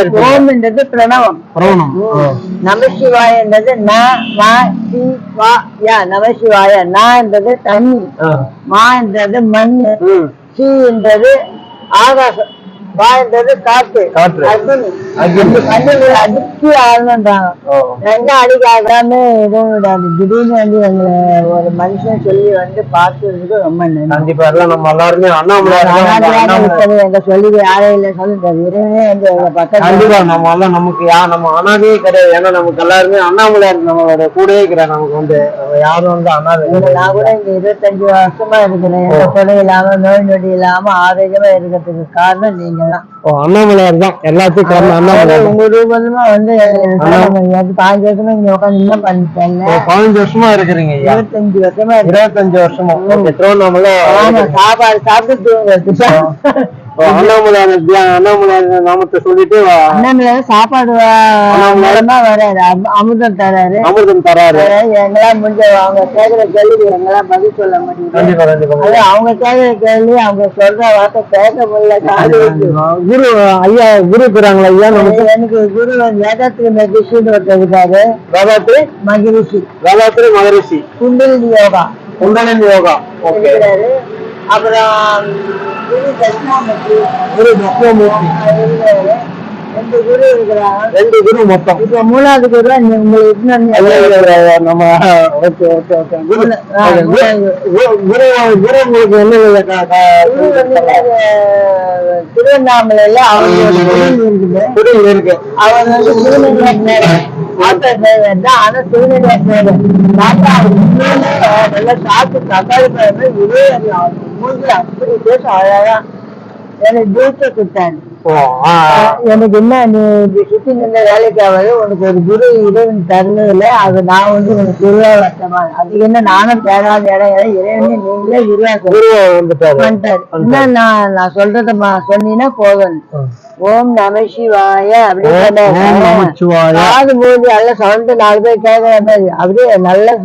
இருப்பீங்க ஓம்ன்றது பிரணவம். பிரணவம் நமசிவாயன்றது ந ம சி வா யா நமசிவாய. நான்றது தண்ணி. மான்றது மண் ம். சி என்றது ஆகாசம். வா என்றது காத்து காற்று. வந்து அடிச்சு ஆடணுன்றாங்க. ரெண்டு அடிக்க ஆடாம எதுவும் விடாது. திடீர்னு வந்து எங்களை ஒரு மனுஷன் சொல்லி வந்து பார்த்ததுக்கு ரொம்ப நன்றி. நம்ம எல்லாருமே அண்ணாமலை எங்க சொல்லி யாரும் இல்லை. சொல்லுங்க. இறைவனே வந்து எங்க பக்கத்துல கண்டிப்பா நம்ம எல்லாம் நமக்கு யா நம்ம அனாதையே கிடையாது. ஏன்னா நமக்கு எல்லாருமே அண்ணாமலை நம்மளோட கூடயே இருக்கிறார். நமக்கு வந்து யாரும் வந்து அனாதை நான் கூட இங்க இருபத்தஞ்சு வருஷமா இருக்கிறேன். எந்த குறை இல்லாம நோய் நொடி இல்லாம ஆரோக்கியமா இருக்கிறதுக்கு காரணம் நீங்க தான். அண்ணாமலையார் தான் எல்லாத்துக்கும் காரணம் அண்ணாமலை உங்க ரூபமா வந்து எனக்கு பாஞ்சு வருஷமா இங்க உட்காந்து பண்ணிட்டேன்? பதினஞ்சு வருஷமா இருக்கிறீங்க இருபத்தஞ்சு வருஷமா இருபத்தஞ்சு வருஷமா. திருவண்ணாமலை. சாப்பாடு சாப்பிட்டு சாப்பாடு வ- மூலமா வராரு அம- அமுதம் தராரு. அமிர்தம் தராரு. எங்களாம் முடிஞ்ச அவங்க கேக்குற கேள்வி எங்களாம் பதில் சொல்ல அது அவங்க கேக்குற கேள்வி அவங்க சொல்ற வார்த்தை கேட்க முடியல. குரு ஐயா குரு இருக்கிறாங்களா ஐயா நமக்கு? எனக்கு குரு வேதத்துக்கு மகிழ்ச்சின்னு ஒருத்தர் இருக்காரு. வேதாத்ரி மகிழ்ச்சி மகரிஷி. குண்டலினி யோகா. குண்டலினி யோகா. ஓகே. அப்புறம் குரு தட்சிணாமூர்த்தி. குரு தட்சிணாமூர்த்தி. ரெண்டு குரு இருக்கிறாங்க. ரெண்டு குரு மொத்தம். இப்ப மூணாவது குரு உங்களுக்கு நம்ம ஓகே ஓகே ஓகே. குரு குரு குரு. குரு உங்களுக்கு என்ன திருவண்ணாமலையில இருக்கு. அவர் வந்து திருநெல்வேலி ஆட்டோ டிரைவர் தான் ஆனா திருநெல்வேலி தாத்தா நல்லா சாப்பிட்டு தக்காளி பழம் இதே மூஞ்சி அப்படி பேச அழகா எனக்கு ஜூஸை கொடுத்தாரு எனக்கு என்ன நீ சுத்தி நின்ற வேலைக்கு ஆகாது உனக்கு ஒரு குரு இறைவன் தருணதுல அது நான் வந்து உனக்கு குருவா வட்டமா அதுக்கு என்ன நானும் தேடாத இடம் இறைவனே நீங்களே உருவாக்க குரு வந்துட்டாரு. நான் நான் சொல்றத சொன்னீங்கன்னா போதும். ஓம் நம சிவாய அப்படின்னு நல்ல சவுண்ட் நாலு பேர் கேட்கிற அப்படியே நல்ல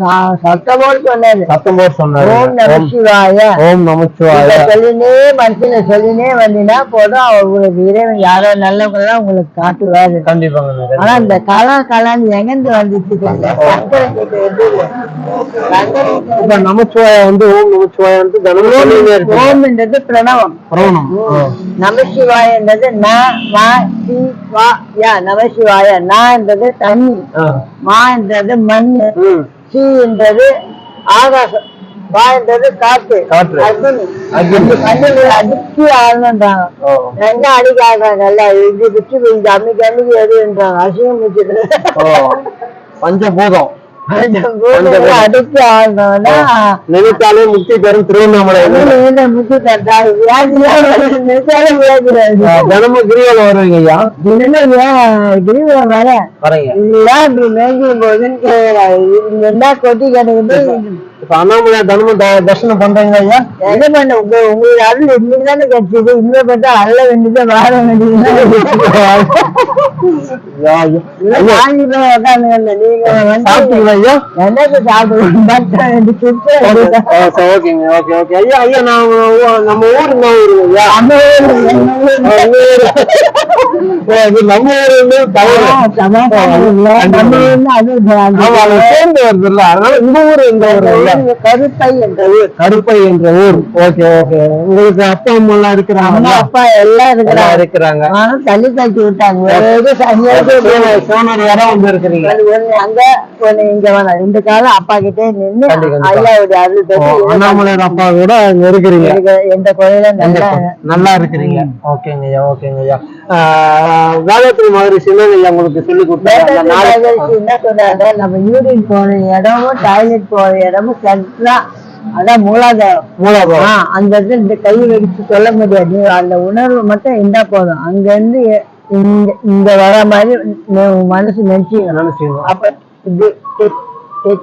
சத்தமோடு சொன்னாரு. சத்தம் போட்டு சொன்னாரு. ஓம் நம சிவாய. ஓம் நமச்சிவாய இதை சொல்லினே மனசுல சொல்லினே வந்தீங்கன்னா போதும். அவர் உங்களுக்கு இறைவன் யாரோ நல்லவங்க உங்களுக்கு காட்டுவாரு. கண்டிப்பாங்க ஆனா இந்த கலா கலான்னு எங்கிருந்து வந்துச்சு நமச்சிவாய வந்து ஓம் நமச்சிவாய வந்து ஓம்ன்றது பிரணவம். பிரணவம். ஆ. நமசிவாயன்றது ந ம சி வா யா நமசிவாய நான்றது தண்ணி ஆ. மான்றது மண் ம். சி என்றது ஆகாசம் வா என்றது காத்து காற்று. அக்னி அடிச்சு ஆடணுன்றாங்க. ரெண்டு அடிக்க ஆடுறாங்க எல்லாம் இது விட்டு இந்த அம்மிக்கு அம்மிக்கு எதுன்றாங்க அசிங்கம் முடிச்சுட்டு. பஞ்சபூதம் நினைத்தாலே முக்தி பெறும் திருவண்ணாமலை. நினைச்சாலும் வியாதிராது ஆ, தினமும் கிரிவலம் வருவீங்க ஐயா தினம் ஏன் கிரிவலம் வர. வரீங்க. இதெல்லாம் இப்படி மேய்க்கும் போதுன்னு என்ன கொட்டி கிடக்குது. இப்ப அண்ணாமலை தினமும் தரிசனம் பண்றீங்க ஐயா என்ன பண்ண? உங்க உங்களுக்கு அருள் இன்னைக்கு தானே கிடைச்சது. இன்னும் பார்த்தா அள்ள வேண்டியது வாழ வேண்டியது வாங்கி போய் நீங்க ஐயா என்னது ஓகேங்க ஓகே ஓகே ஐயா ஐயா நான் நம்ம ஊர் என்ன ஊருங்க ஐயா நம்ம ஊரு. நம்ம ஊரு சேர்ந்து வருதுல்ல அதனால இந்த ஊரு இந்த ஊரு ஐயா கருப்பை என்ற ஊர் கருப்பை என்ற ஊர் ஓகே ஓகே உங்களுக்கு அப்பா அம்மா எல்லாம் இருக்கிறாங்க அம்மா அப்பா எல்லாம் இருக்கிறாங்க இருக்கிறாங்க ஆனா தள்ளி தள்ளி விட்டாங்க சோனர் இடம் வந்து இருக்கிறீங்க அங்க இங்க வேணாம் ரெண்டு காலம் அப்பா கிட்டே. ஐயாவுடைய அருள் பெற்று அப்பா கூட அங்க இருக்கிறீங்க? எந்த கோயில நல்லா நல்லா இருக்கிறீங்க. ஓகேங்க ஐயா ஓகேங்க ஐயா. தான் ஐயா உங்களுக்கு சொல்லி கொடுத்தாங்க என்ன சொன்னாங்க. நம்ம யூரின் போற இடமும் டாய்லெட் போற இடமும் அதான் மூலாதாரம். மூலாதாரம். அந்த இடத்துல இந்த கை வச்சு சொல்ல முடியாது. அந்த உணர்வு மட்டும் இருந்தா போதும். அங்க இருந்து இங்க இங்க வர மாதிரி மனசு நினைச்சீங்க அப்ப तो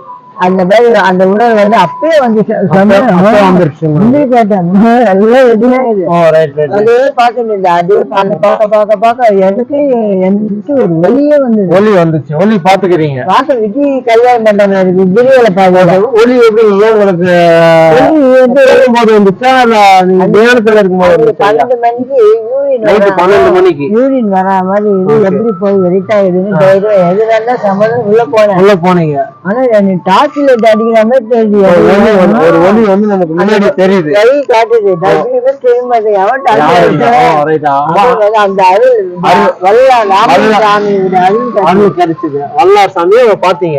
அந்த மாதிரி அந்த உடல் வந்து அப்பயே வந்து கேட்டேன். எல்லாம் எதுவுமே அதே பார்த்துட்டு இருந்தேன் அதே பார்க்க பார்க்க பார்க்க பார்க்க எனக்கு எனக்கு ஒரு வந்தது. ஒலி வந்துச்சு. ஒலி பாத்துக்கிறீங்க பார்க்க விஜய் கல்யாணம் பண்ற மாதிரி விஜயில பார்க்க ஒலி எப்படி உங்களுக்கு போது வந்துச்சா? தியானத்துல இருக்கும்போது வந்துச்சா? பன்னெண்டு மணிக்கு யூரின் பன்னெண்டு மணிக்கு. யூரின் வரா மாதிரி எப்படி போய் வெயிட் ஆகுதுன்னு தைரியம். எது வேணா சம்மதம் உள்ள போனேன். உள்ள போனீங்க. ஆனா எனக்கு அடிக்கிற மாதிரி ஒரு வந்து- நமக்கு முன்னாடி தெரியுது. கை காட்டுது. தெரிய அந்த அருள் வல்ல ராமசாமியோட அருள் கிடைச்சது வல்லார் சாமியை பாத்தீங்க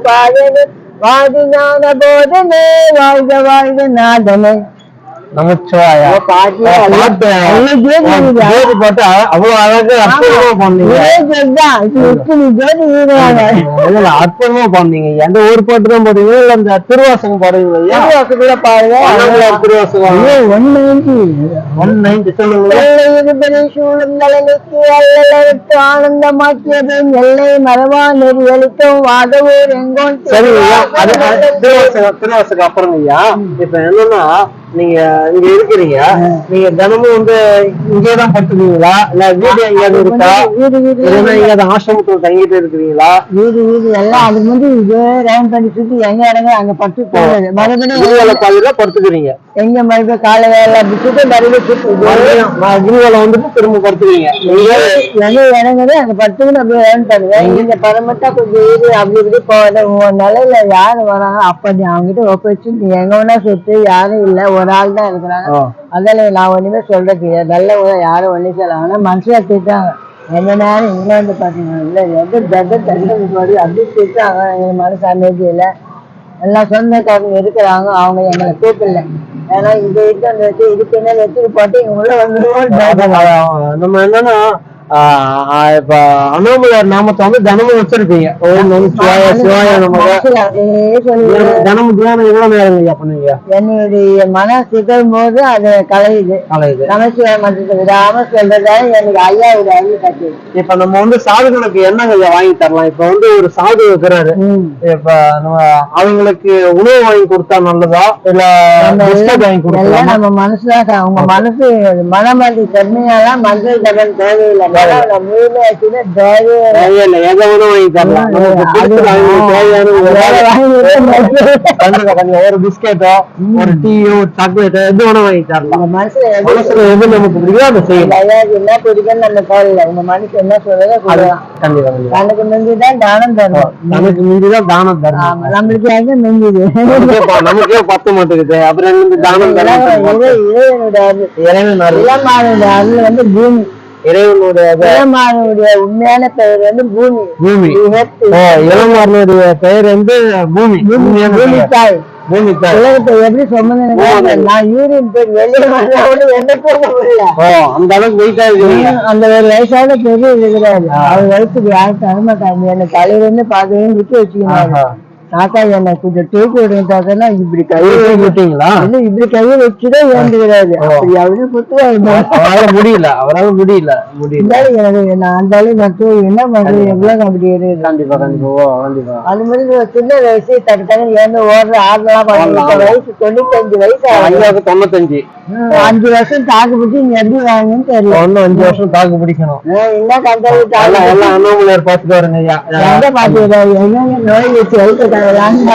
पाले में वाद बोधने बोध में नादने ஜோதி பார்த்தா அவ்வளவு அழகா அற்புதமா இல்ல, அற்புதமா பண்ணீங்க எந்த ஊர் பாட்டு தான் பாடுவீங்க? இல்ல இந்த திருவாசகம் பாடுவீங்க வண்ணங்களார் திருவாசகம். ஒன் நைன்டி சொல்லுங்க. ஆனந்தமாக்கியது எல்லை மரபா நெறியளிக்கும் வாதவூர் எங்கோன் சரி திருவாசகம். அப்புறம் ஐயா இப்ப என்னன்னா நீங்க இங்க இருக்கிறீங்க. நீங்க தினமும் வந்து இங்கே தான் படுத்துக்கீங்களா இல்ல வீடு எங்கேயாவது இருக்கா? வீடு எங்கேயாவது ஆசிரமத்துல தங்கிட்டு இருக்கிறீங்களா? வீடு வீடு எல்லாம் அது வந்து இதே ரேன் பண்ணி சுத்தி எங்க இடங்க அங்க பட்டு மறுபடியும் பாதையில படுத்துக்கிறீங்க. எங்க மறுபடியும் காலை வேலை விட்டுட்டு மறுபடியும் சுத்தி மறுபடியும் ம- கிரிவலம் வந்துட்டு திரும்ப படுத்துக்கிறீங்க. நீங்க எங்க இறங்குது அங்க பத்துக்குன்னு அப்படியே ரேன் பண்ணுவேன். இங்க பரமட்டா கொஞ்சம் இரு அப்படி இப்படி போகாத. உன் நிலையில யாரு வராங்க? அப்ப நீ அவங்ககிட்ட ஒப்படைச்சு நீ எங்க வேணா சொத்து யாரும் இல்ல. ஒரு ஆள் தான் இருக்கிறாங்க. ஆ. அதெல்லாம் நான் ஒண்ணுமே சொல்றது நல்லவங்க யாரும் ஒண்ணு சொல்ல ஆனா மனசுல திட்டாங்க எந்த நேரம் இங்கிலாந்து பாத்தீங்கன்னா இல்ல எது பெத்த தள்ளி போடு அப்படி திட்டாங்க எங்க மனசு அமைதி இல்ல. எல்லாம் சொந்தக்காரங்க இருக்கிறாங்க. அவங்க எங்களை கூப்பிடல. ஏன்னா இந்த இட்டம் வச்சு இதுக்கு என்ன வச்சுட்டு போட்டு வந்துருவோம் அதான், நம்ம என்னன்னா இப்ப அண்ணாமலையார் நாமத்தை வந்து தினமும் வச்சிருப்பீங்க. ஓம் நம சிவாய சிவாய நமக. மனசுல அப்படியே சொல்லி தினமும் தியானம் எவ்வளவு நேரம் ஐயா பண்ணுவீங்க என்னுடைய மனம் சிதறும் போது அது கலையுது. காலையில நமச்சிவாய மந்திரத்தை விடாம சொல்றதால எனக்கு ஐயாவுடைய அருள் கட்டுது இப்ப நம்ம வந்து சாதுகளுக்கு என்னங்க ஐயா வாங்கி தரலாம்? இப்ப வந்து ஒரு சாது இருக்கிறாரு. இப்ப நம்ம அவங்களுக்கு உணவு வாங்கி கொடுத்தா நல்லதா? இல்ல வாங்கி கொடுக்கலாமா? நம்ம மனசுதான் அவங்க மனசு மனமதி தன்மையாலாம் மந்திர ஜபம் தேவையில்லை. வேணா வாங்கி தரலாம். ஒரு பிஸ்கெட்டோ ஒரு டீயோ ஒரு சாக்லேட்டோ எது வேணா வாங்கி தரலாம். மனசுல எது நமக்கு பிடிக்குதோ அதை செய்யலாம். ஐயாவுக்கு என்ன பிடிக்குன்னு நம்ம கவலை உங்க மனசு என்ன கண்டிப்பா கணக்கு மிஞ்சிதான் தானம் தரணும். நமக்கு மீறிதான் தானம் தரணும். நம்மளுக்கு எங்க மிஞ்சுது? நமக்கே பத்த மாட்டேங்குது அப்புறம் எங்க தானம் தரணும்? இறைவனுடைய அருள் வந்து பூமி. இறைவனுடைய உண்மையான பெயர் வந்து பூமி. பூமி. இளமாரனுடைய பெயர் வந்து பூமி. பூமி. தாய். பூமி தாய். உலகத்தை எப்படி சொன்னது நான் யூரின் போய் வெளியே வந்தவொடனே என்ன போக முடியல. ஓ அந்த அளவுக்கு வெயிட்டா இருக்கீங்க. அந்த ஒரு வயசான பெரிய இருக்கிறாரு. அவர் வயசுக்கு யாரும் தரமாட்டாங்க. என்ன தலையில இருந்து பாதையும் விட்டு வச்சுக்கிறாரு ஆஹா. தாத்தா என்ன கொஞ்சம் தூக்கி விடுங்க தாத்தானா இப்படி கையை விட்டீங்களா? இன்னும் இப்படி கையை வச்சுதான் ஏந்துகிறாரு அப்படி அவரு அவரால முடியல அவரால முடியல முடியல. எனக்கு நான் அந்த அளவு நான் தூக்கி என்ன பண்றது? எவ்வளவு அப்படி கண்டிப்பா கண்டிப்பா. கண்டிப்பா. அது மாதிரி சின்ன வயசு டக்கு டக்குன்னு ஏந்து ஓடுற பண்ணுங்க வயசு தொண்ணூத்தஞ்சு வயசு ஐயாவுக்கு தொண்ணூத்தஞ்சு. அஞ்சு வருஷம் தாக்கு பிடிச்சி நீ எப்படி வாங்கன்னு தெரியல. இன்னும் அஞ்சு வருஷம் தாக்கு பிடிக்கணும் என்ன கண்டாலும் தாக்கு எல்லாம் அண்ணாமலையார் பார்த்துட்டு வருங்க ஐயா. எங்க பாத்துக்கிறாரு எங்க நோய் வச்சு எழுத்துட்டாங்களான்னு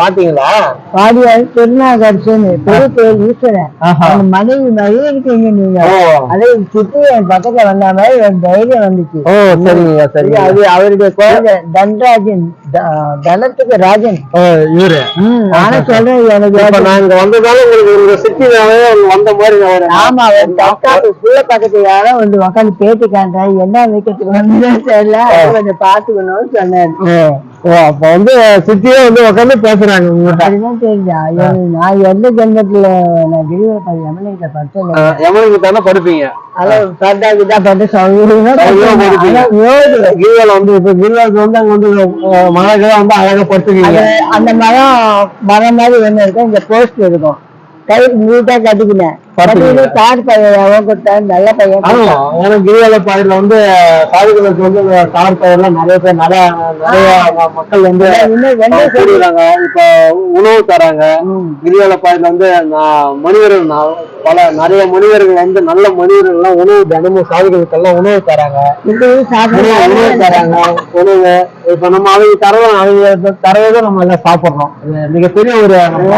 பாத்தீங்களா பாடியார் திருநாகரசன் பெரிய கோயில் ஈஸ்வரன். அந்த மனைவி மாதிரியே இருக்கீங்க நீங்க. அதே சுத்தி என் பக்கத்துல வந்த மாதிரி ஒரு தைரியம் வந்துச்சு. ஓ சரிங்க அது அவருடைய குழந்தை தன்ராஜன் தனத்துக்கு ராஜன். இவரு. நானும் சொல்றேன் எனக்கு வந்ததால உங்களுக்கு உங்க சிட்டினாவே வந்த மாதிரி ஒரு ஆமா அவர் தற்காப்பு புள்ள பக்கத்து யாரோ வந்து உட்காந்து பேட்டி காண்றேன் என்ன வைக்கிறதுக்கு வந்து தெரியல. அதை கொஞ்சம் பாத்துக்கணும்னு சொன்னாரு ஓ அப்ப வந்து சிட்டியே வந்து உட்காந்து பேசுறாங்க உங்ககிட்ட. அதுதான் எனக்கு நான் எந்த ஜென்மத்துல நான் கிரிவல பள்ளி எம்எல்ஏ படிச்சேன் எவனுக்கு தானே படுப்பீங்க? அதான் பட்டா கிட்டா பட்டு. கிரிவலம் வந்து இப்ப கிரிவலுக்கு வந்து அங்க வந்து கிழமை வந்து அழகா படுத்துக்கீங்க அது அந்த மரம் மரம் மாதிரி ஒண்ணு இருக்கும். இந்த போஸ்ட் இருக்கும். கை நீட்டா கட்டிக்கினேன். தார் பையன் நல்ல பையன் ஆமா ஏன்னா கிரிவல வந்து சாதிகளுக்கு வந்து தார் பயிரெல்லாம் நிறைய பேர் நிறைய மக்கள் வந்து கூடுறாங்க. இப்ப உணவு தராங்க. கிரிவல வந்து மனிதர்கள் பல நிறைய மனிதர்கள் வந்து நல்ல மனிதர்கள் எல்லாம் உணவு தினமும் சாதிகளுக்கு எல்லாம் உணவு தராங்க. உணவு தராங்க. உணவு இப்ப நம்ம அவங்க தரவை அவங்க தரவை நம்ம எல்லாம் சாப்பிடுறோம். மிகப்பெரிய ஒரு அவங்க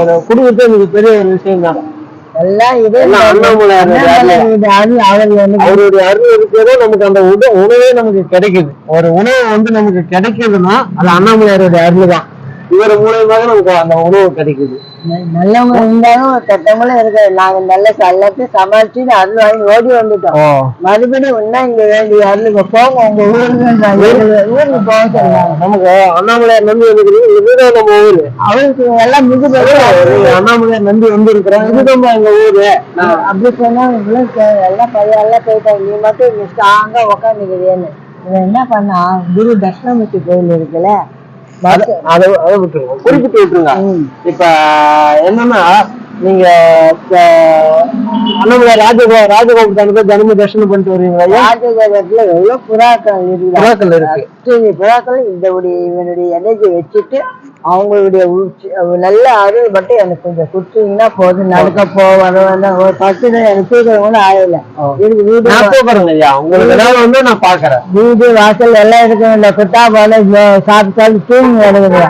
ஒரு குடும்பத்தை மிகப்பெரிய ஒரு விஷயம் தான் எல்லாம் இதே அவருடைய அருள் இருக்கிறதோ நமக்கு அந்த உண உணவே நமக்கு கிடைக்குது. ஒரு உணவு வந்து நமக்கு கிடைக்குதுன்னா அது அண்ணாமலையாருடைய அருள் தான் இவர் மூலியமாக நமக்கு அந்த உணவு கிடைக்குது. நல்லவங்க இருந்தாலும் கெட்டவங்களும் இருக்கு நாங்க நல்ல எல்லாத்தையும் சமாளிச்சு அருள் வாங்கி ஓடி வந்துட்டோம். மறுபடியும் இன்னும் இங்க வேண்டிய அருளுக்கு போங்க. உங்க ஊருக்கு ஊருக்கு- போக சொன்னாங்க நமக்கு அண்ணாமலையார் நம்பி வந்துக்கிறீங்க இதுதான் நம்ம ஊரு? அவருக்கு எல்லாம் மிகு அண்ணாமலையார் நம்பி வந்திருக்கிறோம் இதுதான் எங்க ஊரு? அப்படி சொன்னா எல்லாம் பையன் எல்லாம் போயிட்டாங்க. நீ மட்டும் ஸ்ட்ராங்கா உட்காந்துக்கிறேன்னு என்ன பண்ணா குரு தட்சிணாமூர்த்தி கோயில் இருக்குல்ல? அதை அதை விட்டுருங்க. குறிப்பிட்டு விட்டுருங்க. இப்ப என்னன்னா நீங்க அண்ணாமலை ராஜகோ ராஜகோபுரத்தான போய் தினமும் தரிசனம் பண்ணிட்டு வருவீங்களா? ராஜகோபுரத்துல எவ்வளவு புறாக்கள் இருக்குது புறாக்கள் இருக்கு. புறாக்கள் இந்த இவனுடைய எனர்ஜி வச்சுட்டு அவங்களுடைய நல்ல அருள் மட்டும் எனக்கு கொஞ்சம் கொடுத்தீங்கன்னா போதும். நடக்க போ வர வேண்டாம் ஒரு பத்து எனக்கு தூக்கம் கூட ஆகல. எனக்கு வீடு வந்து நான் பாக்குறேன் வீடு வாசல் எல்லாம் இருக்கும் இந்த குட்டா போல சாப்பிட்டாலும் தூங்கி எடுக்குது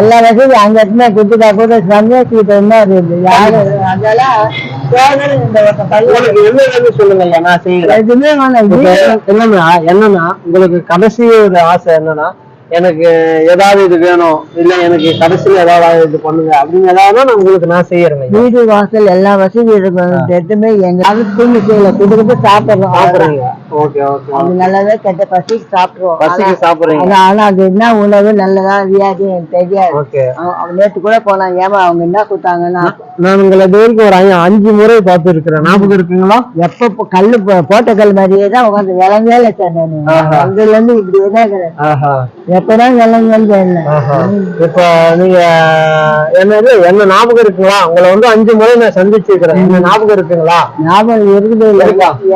எல்லா வசதியும் அங்க இருந்தா குட்டிக்கா கூட சந்தோஷிக்கிட்ட என்ன இருக்குது. வேணும்னு சொல்லுங்க என்னன்னா உங்களுக்கு கடைசி ஒரு ஆசை என்னன்னா எனக்கு ஏதாவது இது வேணும் இல்ல எனக்கு கடைசியில ஏதாவது இது பண்ணுங்க அப்படின்னு ஏதாவது நான் உங்களுக்கு நான் செய்யறேங்க. ஐயா. வீடு வாசல் எல்லா வசதியும் இருக்கும் எதுவுமே எங்க அது தூங்கி செய்யல. கொடுத்து சாப்பிடுறோம் சாப்பிடுறீங்க. அது நல்லதா கெட்ட பசிக்கு சாப்பிடுவோம் பசிக்கு சாப்பிடுறீங்க. ஆனா அது என்ன உணவு நல்லதா வியாதி எனக்கு தெரியாது. நேத்து கூட போனாங்க. ஏமா அவங்க என்ன கொடுத்தாங்கன்னா நான் உங்களை வரைக்கும் ஒரு அஞ்சு முறை பார்த்து இருக்கிறேன் ஞாபகம் இருக்குங்களா? எப்ப கல்லு போட்ட கல் மாதிரியே தான் உட்காந்து விளங்கவே சார் நான். அங்கல இருந்து இப்படியே தான் இருக்கிறேன் எப்பதான் விளங்குன்னு தெரியல ஆஹா. இப்ப நீங்க என்ன இல்ல, என்ன ஞாபகம் இருக்குங்களா? உங்களை வந்து அஞ்சு முறை நான் சந்திச்சிருக்கிறேன். என்ன ஞாபகம் இருக்குங்களா? ஞாபகம் இருக்குது இல்ல?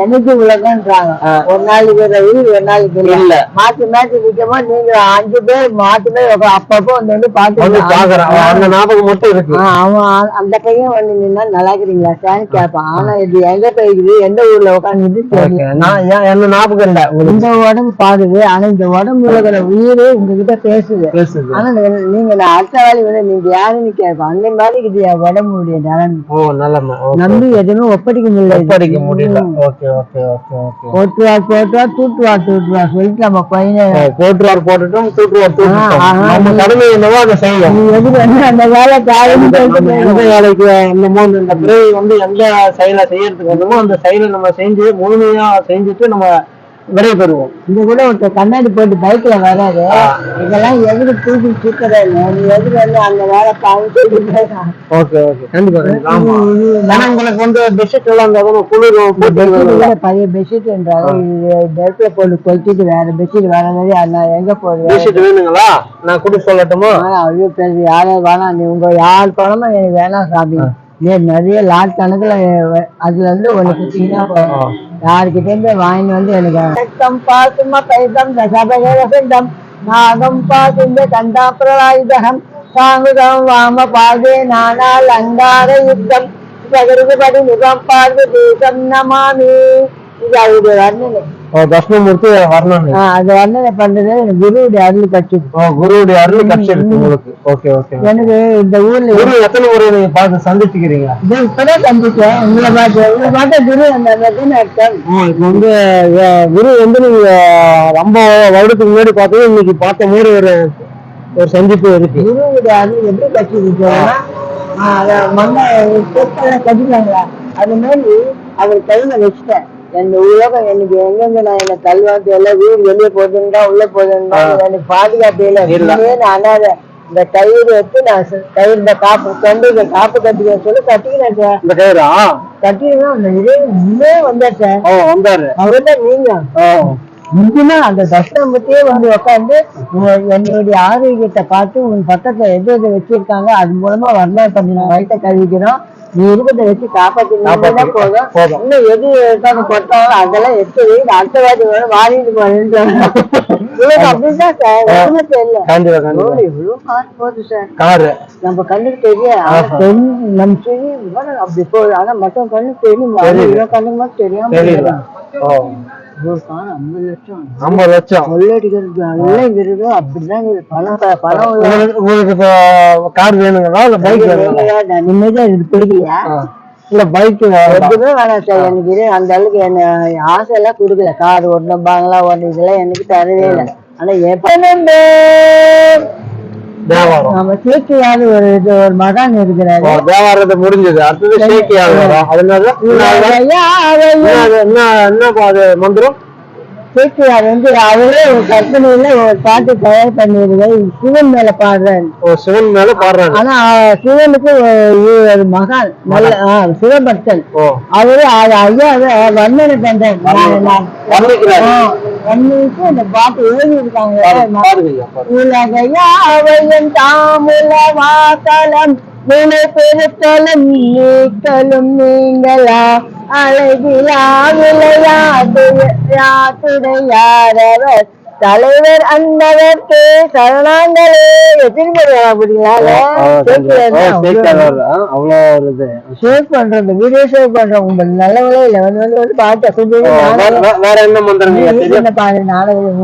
எனக்கு உலகன்றாங்க ஆ. ஒரு நாளைக்கு ரவி ஒரு நாளைக்கு இல்ல. மாத்தி மாத்தி நிக்கமா நீங்க அஞ்சு பேர் மாத்தி பேர் அப்பப்போ வந்து வந்து பாத்து பாக்குறேன். அந்த ஞாபகம் மட்டும் இருக்கு. அவன் அந்த பையன் வந்து நின்னா நல்லா இருக்கிறீங்களா சார் கேட்பான் ஆனா இது எங்க போயிருக்குது எந்த ஊர்ல உட்காந்து தெரியும் ஓகே நான் என்ன ஞாபகம் இல்ல இந்த உடம்பு பாடுது ஆனா இந்த உடம்புல இருக்கிற உயிரே உங்ககிட்ட பேசுது. ஆனா நீங்க- நான் அடுத்த வேலை வந்து நீங்க யாருன்னு கேட்போம் அந்த மாதிரி இது என் உடம்புடைய நலன். ஓ நல்லம்மா. ஓகே நம்பி எதுவுமே ஒப்படைக்க முடியல. இது. படிக்க முடியல ஓகே ஓகே ஓகே ஓகே. போட்டுவார் போட்டுவார் தூட்டுவார் தூட்டுவார் சொல்லிட்டு நம்ம பையனை போட்டுவார் போட்டுட்டும் தூட்டுவார் தூட்டுட்டோம். நம்ம கடமை என்னவோ அதை செய்யணும் நீ எதுக்கு வந்து அந்த வேலை எந்த வேலைக்கு வந்தோமோ இந்த பிறவி வந்து எந்த செயலை செய்யறதுக்கு வந்தோமோ அந்த செயலை நம்ம செஞ்சு முழுமையா செஞ்சுட்டு நம்ம விடை பெறுவோம் இந்த கூட ஒருத்தர் கண்ணாடி போட்டு பைக்ல வராது. இதெல்லாம் எதுக்கு தூக்கி இல்ல நீ எதுக்கு வந்து அந்த வேலை பாவம் ஓகே ஓகே. கண்டிப்பா உங்களுக்கு வந்து பெட்ஷீட் எல்லாம் இருந்தா தான் குளிர் பழைய பெட்ஷீட்ன்றாங்க இது டெர்ப்ல போட்டு கொளுத்திட்டு வேற பெட்ஷீட் வேற மாதிரி நான் எங்க போடுவேன்? பெட்ஷீட் வேணுங்களா? நான் குடி சொல்லட்டுமா? ஐயோ பெரிய யாரோ வேணாம். நீ உங்க யார் பணமும் எனக்கு வேணாம் சாமி. நீ நிறைய லாட் கணக்குல அதுல இருந்து ஒண்ணு குத்திங்கன்னா போதும். யாருக்கிட்ட இருந்து வாங்கிட்டு வந்து எனக்கு பாசும பைதம் தசபகம் நாகம் பாசுந்த கண்டாபிரலாயுதகம் சாங்குதம் வாம பாதே நானால் அங்கார யுத்தம். சகருபடி முகம் பார்த்து தேசம் நமாமி. இது அவருடைய வர்ணனை. தர்ஷனம் முடிச்சு வரணும் அது வந்ததை பண்றது குருவுடைய அருள் கட்சி ஓ குருவுடைய அருள் கிடைச்சிருக்கு உங்களுக்கு. ஓகே ஓகே எனக்கு இந்த ஊர்ல குரு எத்தனை நீங்க பார்த்து சந்திச்சுக்கிறீங்க? இப்பதான் சந்திச்சேன். உங்களை பார்த்து உங்களை பார்த்தா குரு அந்த வந்து குரு வந்து நீங்க ரொம்ப வருடத்துக்கு முன்னாடி பார்த்தது இன்னைக்கு பார்த்த மாதிரி ஒரு ஒரு சந்திப்பு இருக்கு. குருவுடைய அருள் எப்படி கட்சி இருக்குன்னா அதை மண்ணை கட்டிட்டாங்களா அது மாதிரி அவர் கையில வச்சுட்டேன். என் உலகம் எனக்கு எங்கெங்க நான் என்ன கல்வாக்கு எல்லாம் வீடு வெளியே போதுண்டா உள்ள போதுண்டா எனக்கு பாதுகாப்பு இல்லை. நான் அனாதை இந்த கயிறு எடுத்து நான் கயிறு இந்த காப்பு கொண்டு இந்த காப்பு கட்டிக்க சொல்லி கட்டிக்கிறேன் சார். இந்த கயிறா? கட்டிக்கணும் அந்த இதே இன்னே வந்தார் ஓ வந்தாரு. அவர் தான் நீங்க முந்தினா அந்த தட்சிணாமூர்த்தியே வந்து உட்காந்து என்னுடைய ஆரோக்கியத்தை பார்த்து உன் பக்கத்துல எது எது வச்சிருக்காங்க அது மூலமா வர்ணம் பண்ணி நான் வயிற்ற கழுவிக்கிறோம் நீ இருக்கிறத வச்சு காப்பாத்தினா காப்பாத்தி- போதும். இன்னும் எது இருக்காங்க கொட்டாலும் அதெல்லாம் எடுத்து அடுத்தவாதி வரும் வாரிட்டு இவருக்கு அப்படிதான் சார். நம்ம கண்ணுக்கு தெரியும் நம்ம அப்படி போகுது. ஆனா மத்தவங்க கண்ணுக்கு தெரியும்? கண்ணுக்கு மட்டும் தெரியாம ஐம்பது லட்சம். உங்களுக்கு இப்போ கார் வேணுங்களா? இல்ல பைக் வேணுங்களா? நிம்மதியா இது பிடிக்கலையா. இல்ல பைக் எதுவுமே வேணாம் சார் எனக்கு இது அந்த அளவுக்கு என்ன ஆசை எல்லாம் கொடுக்கல. கார் ஓடணும் பாங்களா ஓடணும் இதெல்லாம் எனக்கு தரவே இல்லை. ஆனா எப்ப தேவாரம். நம்ம சேர்க்கையாவது ஒரு இது ஒரு மகான் இருக்கிறாரு. தேவாரத்தை முடிஞ்சது. அடுத்தது ஆகும் அதனால என்ன? என்ன மந்திரம்? சேர்க்கையார் வந்து அவரே ஒரு கற்பனையில ஒரு பாட்டு தயார் பண்ணிருக்காரு சிவன் மேல பாடுறாரு. ஓ சிவன் மேல பாடுறாங்க ஆனா சிவனுக்கு ஒரு மகான் நல்ல சிவபக்தன். ஓ. அவரு அது ஐயா வர்ணனை. ஆஹ், வர்ணிச்சு அந்த பாட்டு எழுதி இருக்காங்க தாமுல வாசலம். நினை பெருத்தலும் நீக்கலும் நீங்களா அழகிலா விளையாட்டுடையாரவர் தலைவர் அந்தவர்க்கே சரணாங்களே ஷேர் பண்றது வீடியோ ஷேர் பண்றோம் வந்து வந்து வந்து பாட்டு வேற- என்ன மந்திரம் பாரு நாடகம்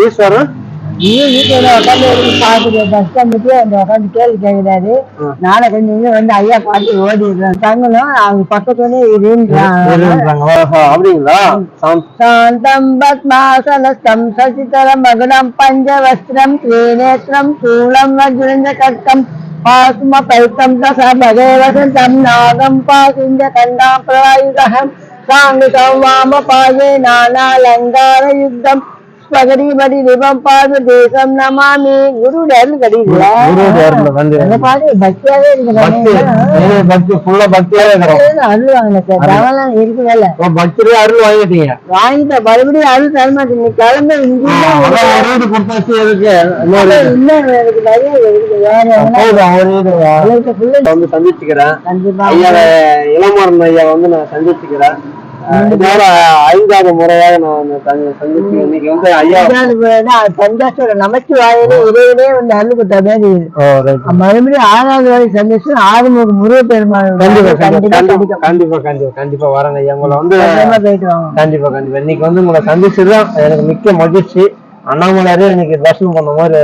ஈஸ்வரன் வீட்டுல உட்காந்து பாத்துட்டு பஸ் ஸ்டாண்டுக்கு அந்த உட்காந்து கேள்வி கேட்கிறாரு. நாளை கொஞ்சம் இங்க வந்து ஐயா பாட்டு ஓடிடுறான். தங்கணும் அவங்க பக்கத்துலயே இருன்றாங்க. அப்படிங்களா? சாந்த்- சாந்தம் பத்மாசனஸ்தம் சசிதரம் மகுடம் பஞ்சவஸ்திரம் ஸ்ரீநேத்திரம் சூலம் வஜ்ரஞ்ச கட்டம் பாசும பைத்தம் தச பகே வசந்தம் நாகம் பாசிஞ்ச கண்டாம் பிரவாயுதகம் சாங்கு சௌவாம பாயே நானாலங்கார யுத்தம். ஸ்பகரி படி தேசம் நமாமி குரு டேர்னு கிடைக்கல அருள்ல வந்து அந்த பக்தியாவே பக்தி இருக்கு பக்தி ஃபுல்லா பக்தியாவே இருக்கிறோம் அருள்வாங்க சார் தவலாம் ஓ, அருள் வாங்கிட்டீங்க வாங்கிட்ட மறுபடியும் அருள் தரமாட்டேன் நீ கிளம்ப கொடுத்தாச்சு இருக்கு இன்னொரு இன்னும் எனக்கு நிறைய இருக்குது வேற போதும், ஒரு வந்து சந்திச்சுக்கிறேன் ஐயா இளமாறன் ஐயா வந்து நான் சந்திச்சுக்கிறேன். இதோட ஐந்தாவது முறையாக நான் சந்திச்சு இன்னைக்கு வந்து ஐயா நமச்சிவாயிலே வந்து அருள் கொடுத்த மாதிரி. மறுபடியும் ஆறாவது வரை சந்திச்சு ஆறுமுக முருக பெருமாள் கண்டிப்பா கண்டிப்பா கண்டிப்பா கண்டிப்பா வரேங்க ஐயா. உங்களை வந்து கண்டிப்பா கண்டிப்பா. இன்னைக்கு வந்து உங்களை சந்திச்சுதான் எனக்கு மிக்க மகிழ்ச்சி. அண்ணாமலையாரே எனக்கு தரிசனம் பண்ண மாதிரி